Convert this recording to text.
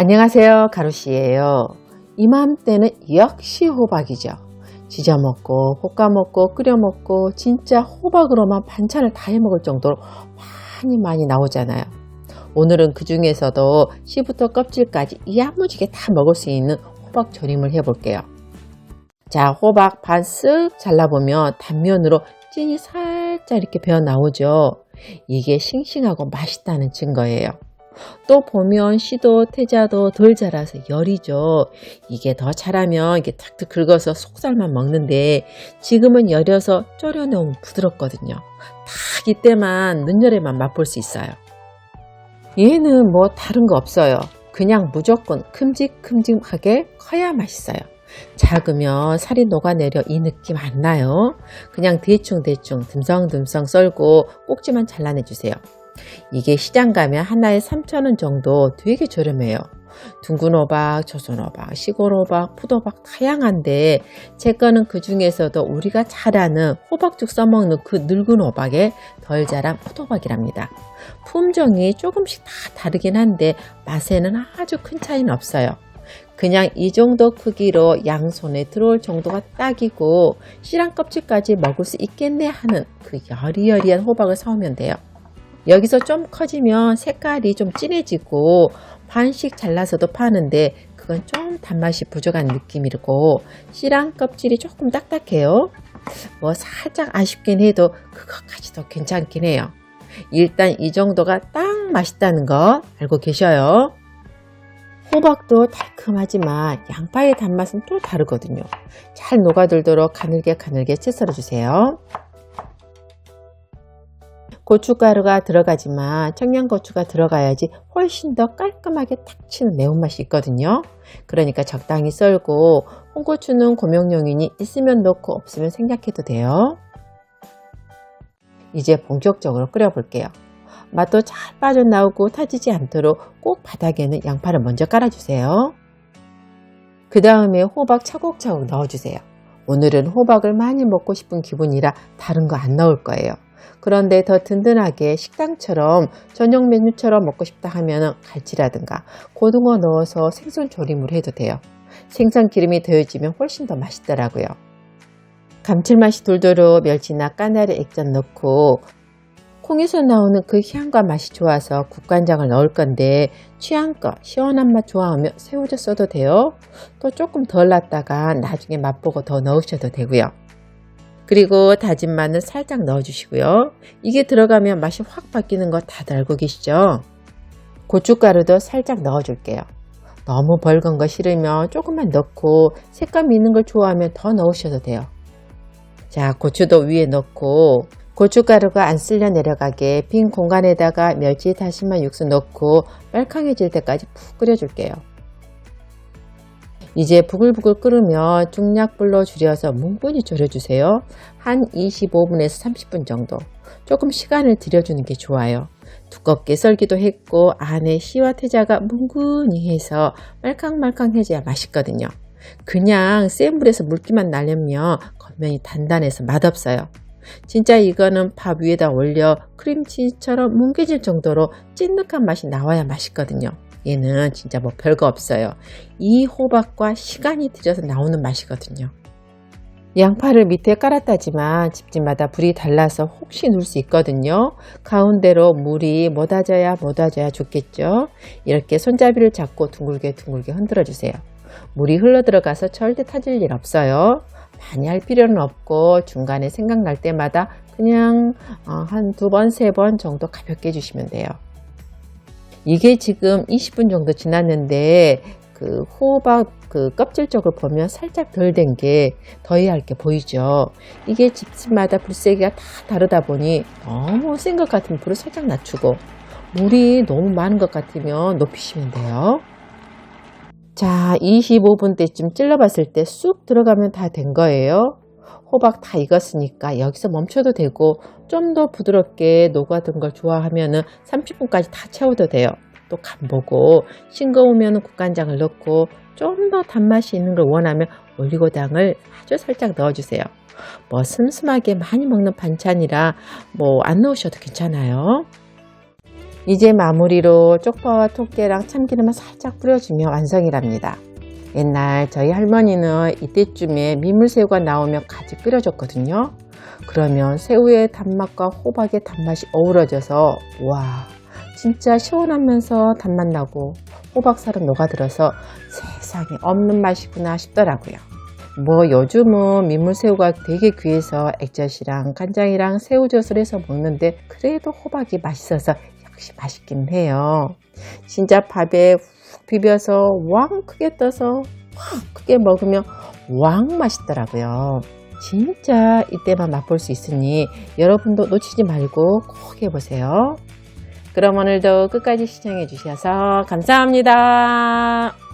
안녕하세요 가루씨예요. 이맘때는 역시 호박이죠. 지져 먹고 볶아 먹고 끓여 먹고 진짜 호박으로만 반찬을 다 해 먹을 정도로 많이 많이 나오잖아요. 오늘은 그 중에서도 씨부터 껍질까지 야무지게 다 먹을 수 있는 호박 조림을 해볼게요. 자 호박 반 쓱 잘라보면 단면으로 찐이 살짝 이렇게 배어 나오죠. 이게 싱싱하고 맛있다는 증거예요 또 보면 씨도 태자도 덜 자라서 열이죠. 이게 더 자라면 이게 탁탁 긁어서 속살만 먹는데 지금은 열여서 졸여놓으면 부드럽거든요. 딱 이때만 늦열에만 맛볼 수 있어요. 얘는 뭐 다른 거 없어요. 그냥 무조건 큼직큼직하게 커야 맛있어요. 작으면 살이 녹아내려 이 느낌 안 나요? 그냥 대충대충 듬성듬성 썰고 꼭지만 잘라내주세요. 이게 시장 가면 하나에 3,000원 정도 되게 저렴해요. 둥근 호박, 조선 호박, 시골 호박, 푸도박 다양한데 제 거는 그 중에서도 우리가 잘 아는 호박죽 써먹는 그 늙은 호박에 덜 자란 푸도박이랍니다. 품종이 조금씩 다 다르긴 한데 맛에는 아주 큰 차이는 없어요. 그냥 이 정도 크기로 양손에 들어올 정도가 딱이고 씨랑 껍질까지 먹을 수 있겠네 하는 그 여리여리한 호박을 사오면 돼요. 여기서 좀 커지면 색깔이 좀 진해지고 반씩 잘라서도 파는데 그건 좀 단맛이 부족한 느낌이고 씨랑 껍질이 조금 딱딱해요. 뭐 살짝 아쉽긴 해도 그것까지도 괜찮긴 해요. 일단 이 정도가 딱 맛있다는 거 알고 계셔요. 호박도 달콤하지만 양파의 단맛은 또 다르거든요. 잘 녹아들도록 가늘게 가늘게 채 썰어주세요. 고춧가루가 들어가지만 청양고추가 들어가야지 훨씬 더 깔끔하게 탁 치는 매운맛이 있거든요. 그러니까 적당히 썰고 홍고추는 고명용이니 있으면 넣고 없으면 생략해도 돼요. 이제 본격적으로 끓여볼게요. 맛도 잘 빠져나오고 타지지 않도록 꼭 바닥에는 양파를 먼저 깔아주세요. 그 다음에 호박 차곡차곡 넣어주세요. 오늘은 호박을 많이 먹고 싶은 기분이라 다른 거 안 넣을 거예요. 그런데 더 든든하게 식당처럼 저녁 메뉴처럼 먹고 싶다 하면 갈치라든가 고등어 넣어서 생선 조림을 해도 돼요. 생선 기름이 더해지면 훨씬 더 맛있더라고요. 감칠맛이 돌도록 멸치나 까나리 액젓 넣고 콩에서 나오는 그 향과 맛이 좋아서 국간장을 넣을 건데 취향껏 시원한 맛 좋아하면 새우젓 써도 돼요. 또 조금 덜 놨다가 나중에 맛보고 더 넣으셔도 되고요. 그리고 다진 마늘 살짝 넣어주시고요. 이게 들어가면 맛이 확 바뀌는 거 다들 알고 계시죠? 고춧가루도 살짝 넣어줄게요. 너무 벌건 거 싫으면 조금만 넣고 색감 있는 걸 좋아하면 더 넣으셔도 돼요. 자, 고추도 위에 넣고 고춧가루가 안 쓸려 내려가게 빈 공간에다가 멸치 다시마 육수 넣고 빨캉해질 때까지 푹 끓여줄게요. 이제 부글부글 끓으면 중약불로 줄여서 뭉근히 졸여주세요. 한 25분에서 30분 정도. 조금 시간을 들여주는 게 좋아요. 두껍게 썰기도 했고 안에 씨와 태자가 뭉근히 해서 말캉말캉해져야 맛있거든요. 그냥 센 불에서 물기만 나려면 겉면이 단단해서 맛없어요. 진짜 이거는 밥 위에다 올려 크림치즈처럼 뭉개질 정도로 찐득한 맛이 나와야 맛있거든요. 얘는 진짜 뭐 별거 없어요. 이 호박과 시간이 들여서 나오는 맛이거든요. 양파를 밑에 깔았다지만 집집마다 불이 달라서 혹시 넣을 수 있거든요. 가운데로 물이 못아져야 못아져야 좋겠죠. 이렇게 손잡이를 잡고 둥글게 둥글게 흔들어 주세요. 물이 흘러 들어가서 절대 타질 일 없어요. 많이 할 필요는 없고 중간에 생각날 때마다 그냥 어, 한두 번, 세 번 정도 가볍게 해주시면 돼요. 이게 지금 20분 정도 지났는데 그 호박 그 껍질 쪽을 보면 살짝 덜 된 게 더해야 할게 보이죠. 이게 집집마다 불세기가 다 다르다 보니 너무 센 것 같으면 불을 살짝 낮추고 물이 너무 많은 것 같으면 높이시면 돼요. 자, 25분 때쯤 찔러봤을 때 쑥 들어가면 다 된 거예요. 호박 다 익었으니까 여기서 멈춰도 되고 좀 더 부드럽게 녹아든 걸 좋아하면 30분까지 다 채워도 돼요. 또 간 보고 싱거우면 국간장을 넣고 좀 더 단맛이 있는 걸 원하면 올리고당을 아주 살짝 넣어주세요. 뭐 슴슴하게 많이 먹는 반찬이라 뭐 안 넣으셔도 괜찮아요. 이제 마무리로 쪽파와 통깨랑 참기름을 살짝 뿌려주면 완성이랍니다. 옛날 저희 할머니는 이때쯤에 민물새우가 나오면 같이 끓여줬거든요. 그러면 새우의 단맛과 호박의 단맛이 어우러져서 와 진짜 시원하면서 단맛 나고 호박살은 녹아들어서 세상에 없는 맛이구나 싶더라고요. 뭐 요즘은 민물새우가 되게 귀해서 액젓이랑 간장이랑 새우젓을 해서 먹는데 그래도 호박이 맛있어서 역시 맛있긴 해요. 진짜 밥에 훅 비벼서 왕 크게 떠서 확 크게 먹으면 왕 맛있더라고요. 진짜 이때만 맛볼 수 있으니 여러분도 놓치지 말고 꼭 해보세요. 그럼 오늘도 끝까지 시청해 주셔서 감사합니다.